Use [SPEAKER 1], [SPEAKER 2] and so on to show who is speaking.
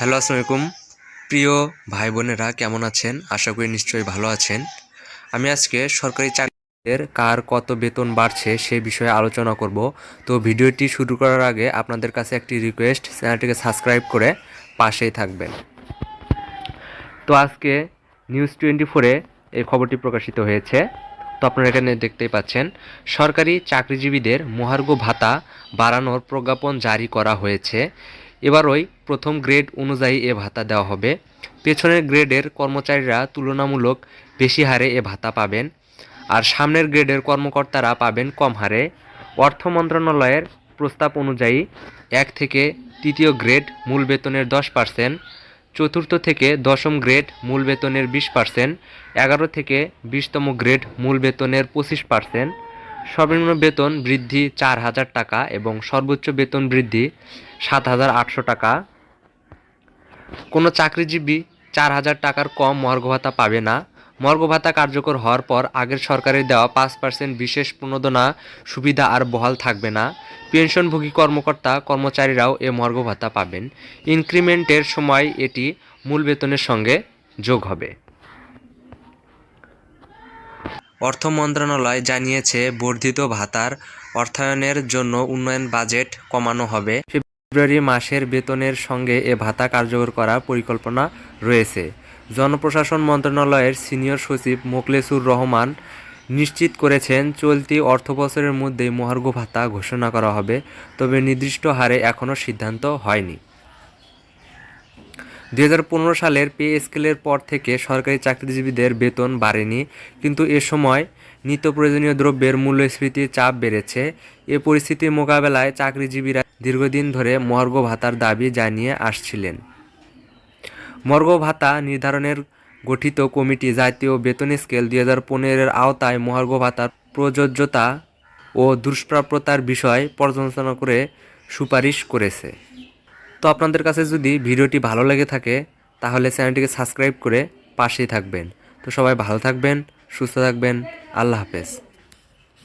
[SPEAKER 1] Hello আসসালামু আলাইকুম প্রিয় ভাই বোনেরা কেমন আছেন? আশা করি নিশ্চয়ই ভালো আছেন। আমি আজকে সরকারি চাকরিদের কার কত বেতন বাড়ছে সে বিষয়ে আলোচনা করব। তো ভিডিওটি শুরু করার আগে আপনাদের কাছে একটি রিকোয়েস্ট চ্যানেলটিকে সাবস্ক্রাইব করে পাশেই থাকবেন। তো আজকে নিউজ টোয়েন্টি ফোরে এই খবরটি প্রকাশিত হয়েছে। তো আপনারা এখানে দেখতেই পাচ্ছেন, সরকারি চাকরিজীবীদের মহার্ঘ ভাতা বাড়ানোর প্রজ্ঞাপন জারি করা হয়েছে। এবারই প্রথম গ্রেড অনুযায়ী এ ভাতা দেওয়া হবে। পেছনের গ্রেডের কর্মচারীরা তুলনামূলক বেশি হারে এ ভাতা পাবেন আর সামনের গ্রেডের কর্মকর্তারা পাবেন কম হারে। অর্থ মন্ত্রণালয়ের প্রস্তাব অনুযায়ী এক থেকে তৃতীয় গ্রেড মূল বেতনের দশ পার্সেন্ট, চতুর্থ থেকে দশম গ্রেড মূল বেতনের বিশ পার্সেন্ট, এগারো থেকে বিশতম গ্রেড মূল বেতনের পঁচিশ পার্সেন্ট সর্বনিম্ন বেতন বৃদ্ধি চার হাজার টাকা এবং সর্বোচ্চ বেতন বৃদ্ধি সাত হাজার আটশো টাকা। কোনো চাকরিজীবী চার হাজার টাকার কম মর্গ ভাতা পাবে না। মর্গ ভাতা কার্যকর হওয়ার পর আগের সরকারের দেওয়া পাঁচ পার্সেন্ট বিশেষ প্রণোদনা, সুবিধা আর বহাল থাকবে না। পেনশনভোগী কর্মকর্তা, কর্মচারীরাও এ মর্গ ভাতা পাবেন। ইনক্রিমেন্টের সময় এটি মূল বেতনের সঙ্গে যোগ হবে। অর্থ মন্ত্রণালয় জানিয়েছে, বর্ধিত ভাতার অর্থায়নের জন্য উন্নয়ন বাজেট কমানো হবে। ফেব্রুয়ারি মাসের বেতনের সঙ্গে এ ভাতা কার্যকর করার পরিকল্পনা রয়েছে। জনপ্রশাসন মন্ত্রণালয়ের সিনিয়র সচিব মোকলেসুর রহমান নিশ্চিত করেছেন, চলতি অর্থবছরের মধ্যেই মহার্ঘ ভাতা ঘোষণা করা হবে, তবে নির্দিষ্ট হারে এখনও সিদ্ধান্ত হয়নি। দুই হাজার পনেরো সালের পে স্কেলের পর থেকে সরকারি চাকরিজীবীদের বেতন বাড়েনি, কিন্তু এ সময় নিত্য প্রয়োজনীয় দ্রব্যের মূল্যস্ফীতির চাপ বেড়েছে। এ পরিস্থিতির মোকাবেলায় চাকরিজীবীরা দীর্ঘদিন ধরে মর্গ ভাতার দাবি জানিয়ে আসছিলেন। মর্গ ভাতা নির্ধারণের গঠিত কমিটি জাতীয় বেতন স্কেল দুই হাজার পনেরোর আওতায় মহার্ঘ ভাতার প্রযোজ্যতা ও দুষ্প্রাপ্যতার বিষয় পর্যালোচনা করে সুপারিশ করেছে। তো আপনাদের কাছে যদি ভিডিওটি ভালো লেগে থাকে, তাহলে চ্যানেলটিকে সাবস্ক্রাইব করে পাশেই থাকবেন। তো সবাই ভালো থাকবেন, সুস্থ থাকবেন, আল্লাহ হাফেজ।